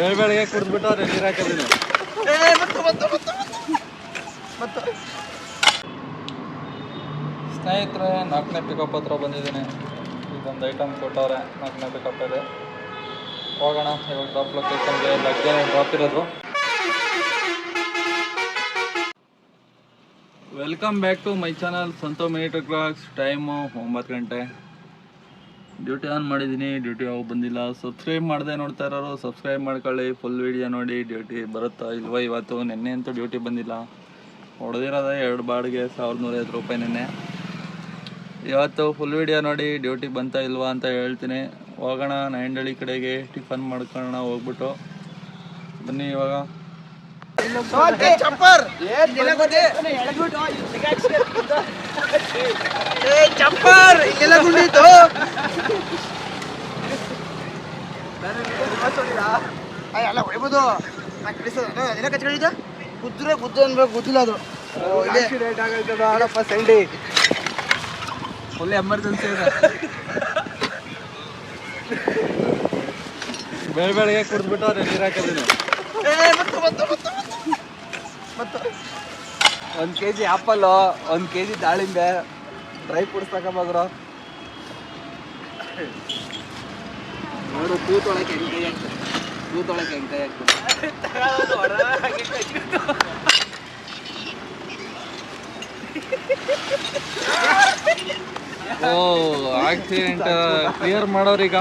ಬೆಳ ಬೆಳಗ್ಗೆ ಕುಡಿದ್ಬಿಟ್ಟವ್ರೆ ನೀರು ಹಾಕೋದಿಲ್ಲ ಸ್ನೇಹಿತರೆ ನಾಲ್ಕನೇ ಪಿಕಪ್ ಹತ್ರ ಬಂದಿದ್ದೀನಿ. ಇದೊಂದು ಐಟಮ್ ಕೊಟ್ಟವ್ರೆ ನಾಲ್ಕನೇ ಪಿಕಪ್ ಇದೆ ಹೋಗೋಣ ಇವಾಗ ಡ್ರಾಪ್ ಲೊಕೇಶನ್ಗೆ ಲಗ್ಗೆ ಡ್ರಾಪ್ ಇರೋದು. Welcome back to my channel ಸಂತೋ minute clocks time ಒಂಬತ್ತು ಗಂಟೆ. ಡ್ಯೂಟಿ ಆನ್ ಮಾಡಿದ್ದೀನಿ, ಡ್ಯೂಟಿ ಯಾವಾಗ ಬಂದಿಲ್ಲ. ಸಬ್ಸ್ಕ್ರೈಬ್ ಮಾಡದೆ ನೋಡ್ತಾ ಇರೋರು ಸಬ್ಸ್ಕ್ರೈಬ್ ಮಾಡ್ಕೊಳ್ಳಿ ಫುಲ್ ವೀಡಿಯೋ ನೋಡಿ, ಡ್ಯೂಟಿ ಬರುತ್ತಾ ಇಲ್ವಾ ಇವತ್ತು? ನಿನ್ನೆ ಅಂತೂ ಡ್ಯೂಟಿ ಬಂದಿಲ್ಲ. ಹೊಡೆದಿರೋದೇ ಎರಡು ಬಾಡಿಗೆ ಸಾವಿರದ ನೂರೈವತ್ತು ರೂಪಾಯಿ ನಿನ್ನೆ. ಇವತ್ತು ಫುಲ್ ವಿಡಿಯೋ ನೋಡಿ, ಡ್ಯೂಟಿ ಬಂತಾ ಇಲ್ವಾ ಅಂತ ಹೇಳ್ತೀನಿ. ಹೋಗೋಣ ನೈಂಡಳ್ಳಿ ಕಡೆಗೆ, ಟಿಫನ್ ಮಾಡ್ಕೊಳ್ಳೋಣ ಹೋಗ್ಬಿಟ್ಟು. ಬನ್ನಿ ಇವಾಗ. ಚಪ್ಪರ್. ಚಪ್ಪರ್. ಇಲ್ಲೆಲ್ಲ ಗುಂಡಿತ್ತು ಅಲ್ಲ ಹೊಡಿಬೋದು. ನಾ ಕಳಿಸೋದು. ಅದೆಲ್ಲ ಕಚ್ಕೊಂಡಿದ್ದ ಗುದ್ರೆ ಗುದ್ದು ಅನ್ಬೇಕು ಗುದ್ದಿಲ್ಲ ಅದು. ಆಡಪ್ಪ ಸಂಡಿ. ಫುಲ್ ಎಮರ್ಜೆನ್ಸಿ ಇದೆ. ಬೆಳ ಬೆಳಗ್ಗೆ ನೀರು ಹಾಕೋದಿಲ್ಲ ಒಂದು ಕೆ ಜಿ ಆ್ಯಪಲ್ಲು ಒಂದು ಕೆ ಜಿ ದಾಳಿಂಬೆ. ಡ್ರೈ ಫ್ರೂಟ್ಸ್ ತಗೊಂಬೋಗ್ರು ನೋಡು ತೂತೊಳಕ್ಕೆ ಹೆಂಗೆ ಕೈ ಹಾಕ್ತಾರೆ. ತೂತೊಳಕ್ಕೆ ಹೆಂಗೆ ಕೈ ಹಾಕ್ತಾರೆ. ಓ ಆಕ್ಸಿಡೆಂಟ್ ಕ್ಲಿಯರ್ ಮಾಡೋರೀಗ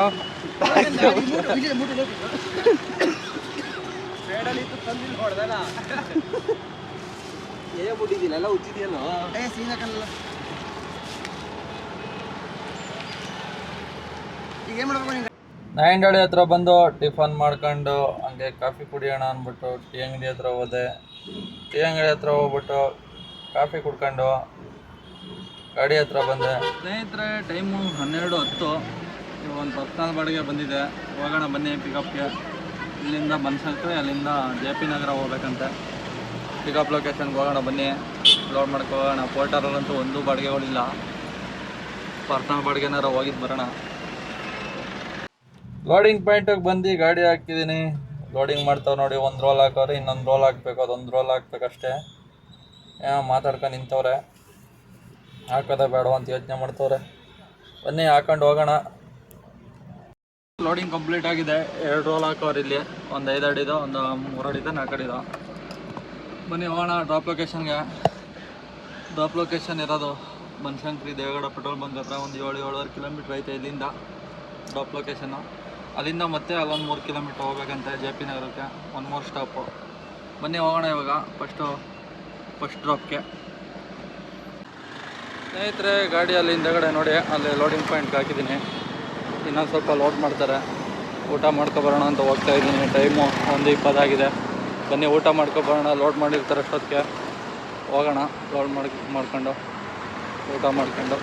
ಏ ಬಿಟ್ಟಿದ್ದಿಲ್ಲ ಎಲ್ಲ ಉಚ್ಚಿದೆಯಲ್ಲೋ ಈಗ ಏನು ಮಾಡ್ಬೇಕು ನೀನು? ನಾಯಂಡಳಿ ಹತ್ರ ಬಂದು ಟಿಫನ್ ಮಾಡ್ಕೊಂಡು ಹಂಗೆ ಕಾಫಿ ಕುಡಿಯೋಣ ಅಂದ್ಬಿಟ್ಟು ಟೀ ಅಂಗಡಿ ಹತ್ರ ಹೋದೆ. ಟೀ ಅಂಗಡಿ ಹತ್ರ ಹೋಗ್ಬಿಟ್ಟು ಕಾಫಿ ಕುಡ್ಕೊಂಡು ಗಾಡಿ ಹತ್ರ ಬಂದೆ. ಸ್ನೇಹಿತರೆ ಟೈಮು ಹನ್ನೆರಡು ಹತ್ತು. ಒಂದು ಪರ್ಸನಲ್ ಬಾಡಿಗೆ ಬಂದಿದೆ. ಹೋಗೋಣ ಬನ್ನಿ ಪಿಕಪ್ಗೆ ಇಲ್ಲಿಂದ ಬನ್ಸಂಕ್ರೆ, ಅಲ್ಲಿಂದ ಜೆ ಪಿ ನಗರ ಹೋಗ್ಬೇಕಂತೆ. ಪಿಕಪ್ ಲೊಕೇಶನ್ಗೆ ಹೋಗೋಣ ಬನ್ನಿ. ಲೋಡ್ ಮಾಡ್ಕೋಗೋಣ ಪೋರ್ಟರಲ್ಲಂತೂ ಒಂದು ಬಾಡಿಗೆಗಳಿಲ್ಲ. ಪರ್ಸನಲ್ ಬಾಡಿಗೆನಾರ ಹೋಗಿದ್ದು ಬರೋಣ. ಲೋಡಿಂಗ್ ಪಾಯಿಂಟಿಗೆ ಬಂದು ಗಾಡಿ ಹಾಕಿದ್ದೀನಿ ಲೋಡಿಂಗ್ ಮಾಡ್ತಾವೆ ನೋಡಿ, ಒಂದು ರೋಲ್ ಹಾಕೋರೆ, ಇನ್ನೊಂದು ರೋಲ್ ಹಾಕ್ಬೇಕು. ಅದೊಂದು ರೋಲ್ ಹಾಕ್ಬೇಕಷ್ಟೇ ಏನೋ ಮಾತಾಡ್ಕೊಂಡು ನಿಂತವ್ರೆ. ಹಾಕೋದೇ ಬೇಡ ಅಂತ ಯೋಚನೆ ಮಾಡ್ತವ್ರೆ. ಬನ್ನಿ, ಹಾಕೊಂಡು ಹೋಗೋಣ. ಲೋಡಿಂಗ್ ಕಂಪ್ಲೀಟ್ ಆಗಿದೆ. ಎರಡು ರೋಲ್ ಹಾಕೋರು ಇಲ್ಲಿ. ಒಂದು ಐದು ಅಡಿದು, ಒಂದು ಮೂರು ಅಡಿದ, ನಾಲ್ಕು ಅಡಿದ. ಬನ್ನಿ ಹೋಗೋಣ ಡ್ರಾಪ್ ಲೊಕೇಶನ್ಗೆ ಡ್ರಾಪ್ ಲೊಕೇಶನ್ ಇರೋದು ಬನಶಂಕರಿ ದೇವಗಡ ಪೆಟ್ರೋಲ್ ಬಂಕ್ ಹತ್ರ. ಒಂದು ಏಳು, ಏಳುವರೆ ಕಿಲೋಮೀಟ್ರ್ ಐತೆ ಇಲ್ಲಿಂದ ಡ್ರಾಪ್ ಲೊಕೇಶನ್ನು ಅಲ್ಲಿಂದ ಮತ್ತೆ ಅಲ್ಲೊಂದು ಮೂರು ಕಿಲೋಮೀಟ್ರ್ ಹೋಗ್ಬೇಕಂತೆ ಜೆ ಪಿ ನಗರಕ್ಕೆ. ಒಂದು ಮೂರು ಸ್ಟಾಪು ಬನ್ನಿ ಹೋಗೋಣ ಇವಾಗ ಫಸ್ಟು ಫಸ್ಟ್ ಡ್ರಾಪ್ಗೆ ಸ್ನೇಹಿತರೆ, ಗಾಡಿ ಅಲ್ಲಿ ಹಿಂದಗಡೆ ನೋಡಿ, ಅಲ್ಲಿ ಲೋಡಿಂಗ್ ಪಾಯಿಂಟ್ಗೆ ಹಾಕಿದ್ದೀನಿ. ಇನ್ನೊಂದು ಸ್ವಲ್ಪ ಲೋಡ್ ಮಾಡ್ತಾರೆ. ಊಟ ಮಾಡ್ಕೊಬರೋಣ ಅಂತ ಹೋಗ್ತಾ ಇದ್ದೀನಿ. ಟೈಮು ಒಂದು ಇಪ್ಪತ್ತಾಗಿದೆ. ಬನ್ನಿ, ಊಟ ಮಾಡ್ಕೊಬರೋಣ ಲೋಡ್ ಮಾಡಿರ್ತಾರೆ ಅಷ್ಟೊತ್ತಿಗೆ. ಹೋಗೋಣ ಲೋಡ್ ಮಾಡಿ, ಮಾಡ್ಕೊಂಡು. ಊಟ ಮಾಡ್ಕೊಂಡು.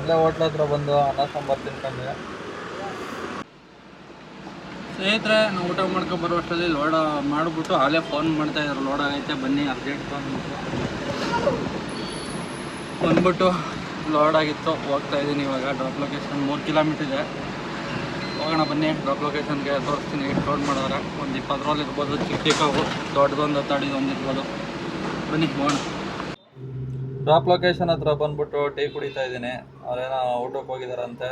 ಅಲ್ಲೇ ಹೋಟ್ಲ ಹತ್ರ ಬಂದು ಅನ್ನ ಸಾಂಬಾರು ತಿನ್ಕೊಂಡಿದೆ ಸ್ನೇಹಿತರೆ, ನಾವು ಊಟ ಮಾಡ್ಕೊಂಡು ಬರೋ ಅಷ್ಟರಲ್ಲಿ ಲೋಡ ಮಾಡಿಬಿಟ್ಟು ಅಲ್ಲೇ ಫೋನ್ ಮಾಡ್ತಾ ಇದ್ರು. ಲೋಡ್ ಆಗೈತೆ, ಬನ್ನಿ ಅರ್ಜೆಂಟ್ ಫೋನ್ ಬಂದ್ಬಿಟ್ಟು ಲೋಡ್ ಆಗಿತ್ತು ಹೋಗ್ತಾ ಇದ್ದೀನಿ ಇವಾಗ. ಡ್ರಾಪ್ ಲೊಕೇಶನ್ ಮೂರು ಕಿಲೋಮೀಟರ್ ಇದೆ. ಹೋಗೋಣ ಬನ್ನಿ ಡ್ರಾಪ್ ಲೊಕೇಶನ್ಗೆ ತೋರಿಸ್ತೀನಿ ಲೋಡ್ ಮಾಡೋರೆ. ಒಂದು ಇಪ್ಪತ್ತು ರೋಲ್ ಇರ್ಬೋದು, ಚಿಕ್ಕ ಚಿಕ್ಕವು ದೊಡ್ಡದೊಂದು ತಡಿದೊಂದು ಇರ್ಬೋದು. ಬನ್ನಿ, ಹೋಗೋಣ. ಡ್ರಾಪ್ ಲೊಕೇಶನ್ ಹತ್ರ ಬಂದ್ಬಿಟ್ಟು ಟೀ ಕುಡಿತಾ ಇದ್ದೀನಿ. ಅವರೇನೋ ಊಟಕ್ಕೆ ಹೋಗಿದಾರಂತೆ.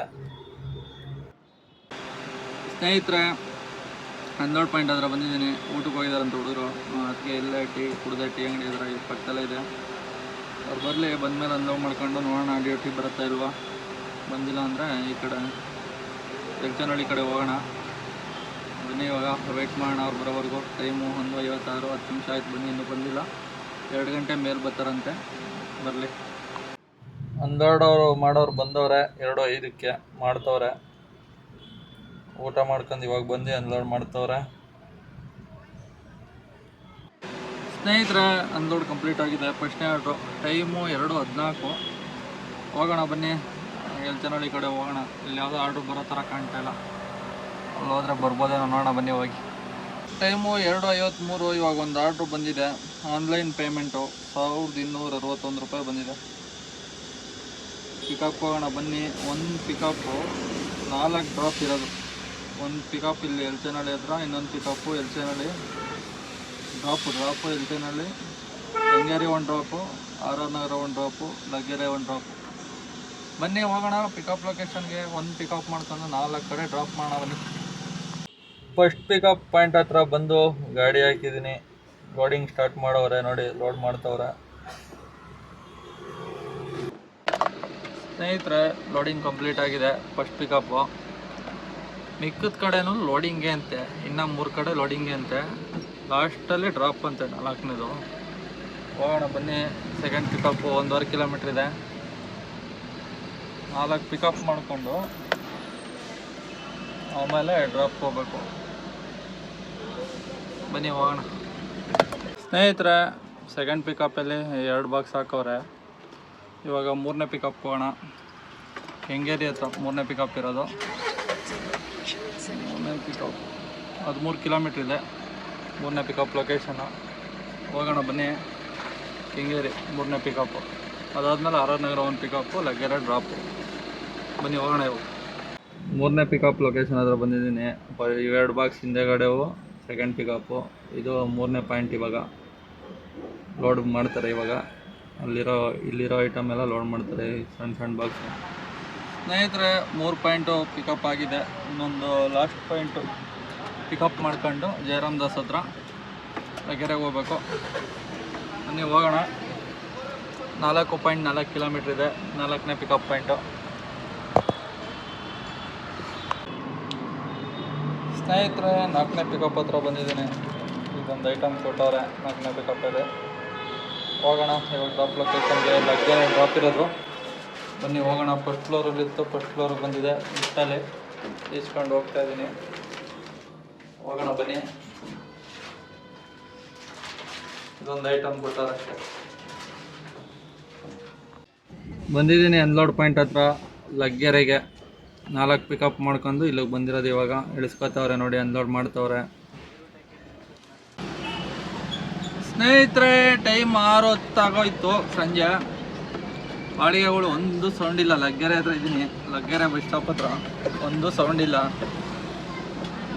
ಸ್ನೇಹಿತರೆ, ಹನ್ನೆರಡು ಪಾಯಿಂಟ್ ಹತ್ರ ಬಂದಿದ್ದೀನಿ. ಊಟಕ್ಕೆ ಹೋಗಿದಾರಂತ ಹುಡುಗರು. ಅದಕ್ಕೆ ಇಲ್ಲೇ ಟೀ, ಕುಡಿದ ಟೀ ಅಂಗಡಿ ಇದ್ರೆ ಪಕ್ಕದಲ್ಲೇ ಇದೆ. ಅವ್ರು ಬರಲಿ, ಬಂದಮೇಲೆ ಅನ್ಲೋಡ್ ಮಾಡ್ಕೊಂಡು ನೋಡೋಣ ಡ್ಯೂಟಿ ಬರುತ್ತಾ ಇಲ್ವಾ? ಬಂದಿಲ್ಲ ಅಂದರೆ ಈ ಕಡೆ ಜಗ್ಜನಹಳ್ಳಿ ಕಡೆ ಹೋಗೋಣ. ಬನ್ನಿ ಇವಾಗ ವೆಯ್ಟ್ ಮಾಡೋಣ ಅವ್ರು ಬರೋವರೆಗೂ. ಟೈಮು ಒಂದು ಐವತ್ತಾರು, ಹತ್ತು ನಿಮಿಷ ಆಯ್ತು ಬನ್ನಿ, ಇನ್ನೂ ಬಂದಿಲ್ಲ. ಎರಡು ಗಂಟೆ ಮೇಲೆ ಬರ್ತಾರಂತೆ. ಬರಲಿ. ಹನ್ನೆರಡು ಅವರು ಮಾಡೋರು ಬಂದವ್ರೆ, ಎರಡು ಐದಕ್ಕೆ ಮಾಡ್ತವ್ರೆ. ಊಟ ಮಾಡ್ಕೊಂಡು ಇವಾಗ ಬಂದು ಅನ್ಲೋಡ್ ಮಾಡ್ತವ್ರೆ. ಸ್ನೇಹಿತರೆ ಅನ್ಲೋಡ್ ಕಂಪ್ಲೀಟ್ ಆಗಿದೆ. ಫಸ್ಟ್ನೇ ಆರ್ಡ್ರು. ಟೈಮು ಎರಡು ಹದಿನಾಲ್ಕು. ಹೋಗೋಣ ಬನ್ನಿ. ಎಲ್ಚನಹಳ್ಳಿ ಕಡೆ ಹೋಗೋಣ. ಇಲ್ಲಿ ಯಾವುದೋ ಆರ್ಡ್ರು ಬರೋ ಥರ ಕಾಣ್ತಾ ಇಲ್ಲ. ಅಲ್ಲಿ ಹೋದರೆ ಬರ್ಬೋದೇನೋ ನೋಡೋಣ ಬನ್ನಿ ಹೋಗಿ. ಟೈಮು ಎರಡು ಐವತ್ತ್ಮೂರು ಇವಾಗ ಒಂದು ಆರ್ಡ್ರು ಬಂದಿದೆ. Online payment. ಸಾವಿರದ ಇನ್ನೂರ ಅರವತ್ತೊಂದು ರೂಪಾಯಿ ಬಂದಿದೆ. ಪಿಕಪ್ ಹೋಗೋಣ ಬನ್ನಿ. ಒಂದು ಪಿಕಪ್ಪು ನಾಲ್ಕು ಡ್ರಾಪ್ ಇರೋದು. ಒಂದು ಪಿಕಪ್ ಇಲ್ಲಿ ಎಲ್ಚೇನಹಳ್ಳಿ ಹತ್ರ, ಇನ್ನೊಂದು pickup Elchenahalli drop drop Elchenahalli ಹೆಂಗೇರಿ ಒಂದು ಡ್ರಾಪು ಆರ್ ಆರ್ ನಗರ ಒಂದು ಡ್ರಾಪು ಲಗ್ಗೆರೆ ಒಂದು ಡ್ರಾಪು ಬನ್ನಿ, ಹೋಗೋಣ. ಪಿಕಪ್ ಲೊಕೇಶನ್ಗೆ ಒಂದು ಪಿಕಪ್ ಮಾಡ್ಕೊಂಡು ನಾಲ್ಕು ಕಡೆ ಡ್ರಾಪ್ ಮಾಡೋಣ ಬನ್ನಿ. ಫಸ್ಟ್ ಪಿಕಪ್ ಪಾಯಿಂಟ್ ಹತ್ರ ಬಂದು ಗಾಡಿ ಹಾಕಿದ್ದೀನಿ. ಲೋಡಿಂಗ್ ಸ್ಟಾರ್ಟ್ ಮಾಡೋರೆ ನೋಡಿ ಲೋಡ್ ಮಾಡ್ತವ್ರೆ. ಸ್ನೇಹಿತರೆ ಲೋಡಿಂಗ್ ಕಂಪ್ಲೀಟ್ ಆಗಿದೆ. ಫಸ್ಟ್ ಪಿಕಪ್ಪು ಮಿಕ್ಕದ ಕಡೆನೂ ಲೋಡಿಂಗೇ ಅಂತೆ. ಇನ್ನು ಮೂರು ಕಡೆ ಲೋಡಿಂಗೇ ಅಂತೆ. ಲಾಸ್ಟಲ್ಲಿ ಡ್ರಾಪ್ ಅಂತೆ ನಾಲ್ಕನೇದು. ಹೋಗೋಣ ಬನ್ನಿ ಸೆಕೆಂಡ್ ಪಿಕಪ್ಪು ಒಂದೂವರೆ ಕಿಲೋಮೀಟ್ರ್ ಇದೆ. ನಾಲ್ಕು ಪಿಕಪ್ ಮಾಡಿಕೊಂಡು, ಆಮೇಲೆ ಡ್ರಾಪ್ ಹೋಗ್ಬೇಕು. ಬನ್ನಿ ಹೋಗೋಣ. ಸ್ನೇಹಿತರೆ ಸೆಕೆಂಡ್ ಪಿಕಪ್ಪಲ್ಲಿ ಎರಡು ಬಾಕ್ಸ್ ಹಾಕವ್ರೆ. ಇವಾಗ ಮೂರನೇ ಪಿಕಪ್ ಹೋಗೋಣ. ಕೆಂಗೇರಿ ಹತ್ರ ಮೂರನೇ ಪಿಕಪ್ ಇರೋದು? ಮೂರನೇ ಪಿಕಪ್ ಹದಿಮೂರು ಕಿಲೋಮೀಟ್ರ್ ಇದೆ. ಮೂರನೇ ಪಿಕಪ್ ಲೊಕೇಶನ್ ಹೋಗೋಣ ಬನ್ನಿ. ಕೆಂಗೇರಿ ಮೂರನೇ ಪಿಕಪ್ಪು ಅದಾದಮೇಲೆ ಆರ್ ನಗರ ಒಂದು ಪಿಕಪ್ಪು ಲಗ್ಗೆರೆ ಡ್ರಾಪು ಬನ್ನಿ, ಹೋಗೋಣ ಇವು. ಮೂರನೇ ಪಿಕಪ್ ಲೊಕೇಶನ್ ಹತ್ರ ಬಂದಿದ್ದೀನಿ. ಇವೆರಡು ಬಾಕ್ಸ್ ಹಿಂದೆಗಡೆವು ಸೆಕೆಂಡ್ ಪಿಕಪ್ಪು ಇದು ಮೂರನೇ ಪಾಯಿಂಟ್ ಇವಾಗ. ಲೋಡ್ ಮಾಡ್ತಾರೆ ಇವಾಗ. ಅಲ್ಲಿರೋ, ಇಲ್ಲಿರೋ ಐಟಮ್ ಎಲ್ಲ ಲೋಡ್ ಮಾಡ್ತಾರೆ. ಸಣ್ಣ ಸಣ್ಣ ಬಾಕ್ಸು ಸ್ನೇಹಿತರೆ, ಮೂರು ಪಾಯಿಂಟು ಪಿಕಪ್ ಆಗಿದೆ. ಇನ್ನೊಂದು ಲಾಸ್ಟ್ ಪಾಯಿಂಟು ಪಿಕಪ್ ಮಾಡ್ಕೊಂಡು ಜಯರಾಮ್ ದಾಸ್ ಹತ್ರ ಕೆರೆಗೆ ಹೋಗ್ಬೇಕು. ಬನ್ನಿ, ಹೋಗೋಣ. ನಾಲ್ಕು ಪಾಯಿಂಟ್ ನಾಲ್ಕು ಕಿಲೋಮೀಟ್ರ್ ಇದೆ. ನಾಲ್ಕನೇ ಪಿಕಪ್ ಪಾಯಿಂಟು ಸ್ನೇಹಿತರೆ, ನಾಲ್ಕನೇ ಪಿಕಪ್ ಹತ್ರ ಬಂದಿದ್ದೀನಿ. ಇದೊಂದು ಐಟಮ್ ಕೊಟ್ಟವ್ರೆ. ನಾಲ್ಕನೇ ಪಿಕಪ್ ಇದೆ. ಹೋಗೋಣ. ಇವಾಗ ಡ್ರಾಪ್ ಲೊಕೇಶನ್ಗೆ ಲಗ್ಗೆ ಡ್ರಾಪ್ ಇರೋದು. ಬನ್ನಿ, ಹೋಗೋಣ. ಫಸ್ಟ್ ಫ್ಲೋರಲ್ಲಿತ್ತು ಫಸ್ಟ್ ಫ್ಲೋರಿಗೆ ಬಂದಿದೆ. ಇಷ್ಟಲ್ಲಿ ಈಸ್ಕೊಂಡು ಹೋಗ್ತಾ ಇದ್ದೀನಿ. ಹೋಗೋಣ ಬನ್ನಿ. ಇದೊಂದು ಐಟಮ್ ಕೊಟ್ಟಾರೆ ಅಷ್ಟೇ ಬಂದಿದ್ದೀನಿ ಅನ್ಲೋಡ್ ಪಾಯಿಂಟ್ ಹತ್ರ, ಲಗ್ಗೆರೆಗೆ. ನಾಲ್ಕು ಪಿಕಪ್ ಮಾಡ್ಕೊಂಡು ಇಲ್ಲಿಗೆ ಬಂದಿರೋದು ಇವಾಗ. ಇಳಿಸ್ಕೊತವ್ರೆ ನೋಡಿ ಅನ್ಲೋಡ್ ಮಾಡ್ತವ್ರೆ. ಸ್ನೇಹಿತರೆ ಟೈಮ್ ಆರು ಹೊತ್ತಾಗೋಯ್ತು ಸಂಜೆ. ಬಾಡಿಗೆಗಳು ಒಂದು ಸೌಂಡ್ ಇಲ್ಲ. ಲಗ್ಗೆರೆ ಹತ್ರ ಇದ್ದೀನಿ. ಲಗ್ಗೆರೆ ಬಸ್ ಸ್ಟಾಪ್ ಹತ್ರ ಒಂದು ಸೌಂಡ್ ಇಲ್ಲ.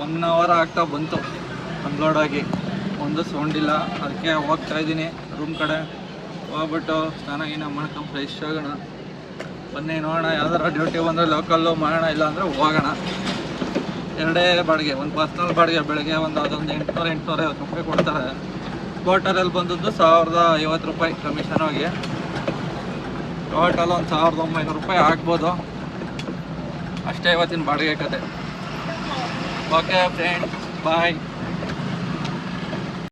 ಒನ್ ಅವರ್ ಆಗ್ತಾ ಬಂತು. ಅನ್ಲೋಡ್ ಆಗಿ ಒಂದು ಸೌಂಡ್ ಇಲ್ಲ. ಅದಕ್ಕೆ ಹೋಗ್ತಾ ಇದ್ದೀನಿ ರೂಮ್ ಕಡೆ. ಹೋಗ್ಬಿಟ್ಟು ಸ್ನಾನ ಗೀನ ಮಾಡ್ಕೊಂಡು ಫ್ರೆಶ್ ಆಗೋಣ. ಬನ್ನಿ ನೋಡೋಣ. ಯಾವ್ದಾರ ಡ್ಯೂಟಿ ಬಂದರೆ ಲೋಕಲ್ಲು ಮಾಡೋಣ, ಇಲ್ಲ ಅಂದರೆ ಹೋಗೋಣ. ಎರಡೇ ಬಾಡಿಗೆ, ಒಂದು ಪರ್ಸ್ನಲ್ ಬಾಡಿಗೆ. ಬೆಳಗ್ಗೆ ಒಂದು ಅದೊಂದು ಎಂಟುನೂರ ಎಂಟುನೂರ ಐವತ್ತು ರೂಪಾಯಿ ಕೊಡ್ತಾರೆ. ಟೋಟಲಲ್ಲಿ ಬಂದದ್ದು ಸಾವಿರದ ಐವತ್ತು ರೂಪಾಯಿ ಕಮಿಷನ್ ಹೋಗಿ. ಟೋಟಲ್ ಒಂದು ಸಾವಿರದ ಒಂಬೈನೂರು ರೂಪಾಯಿ ಆಗ್ಬೋದು. ಅಷ್ಟೇ ಇವತ್ತಿನ ಬಾಡಿಗೆ ಕತೆ. Okay friends bye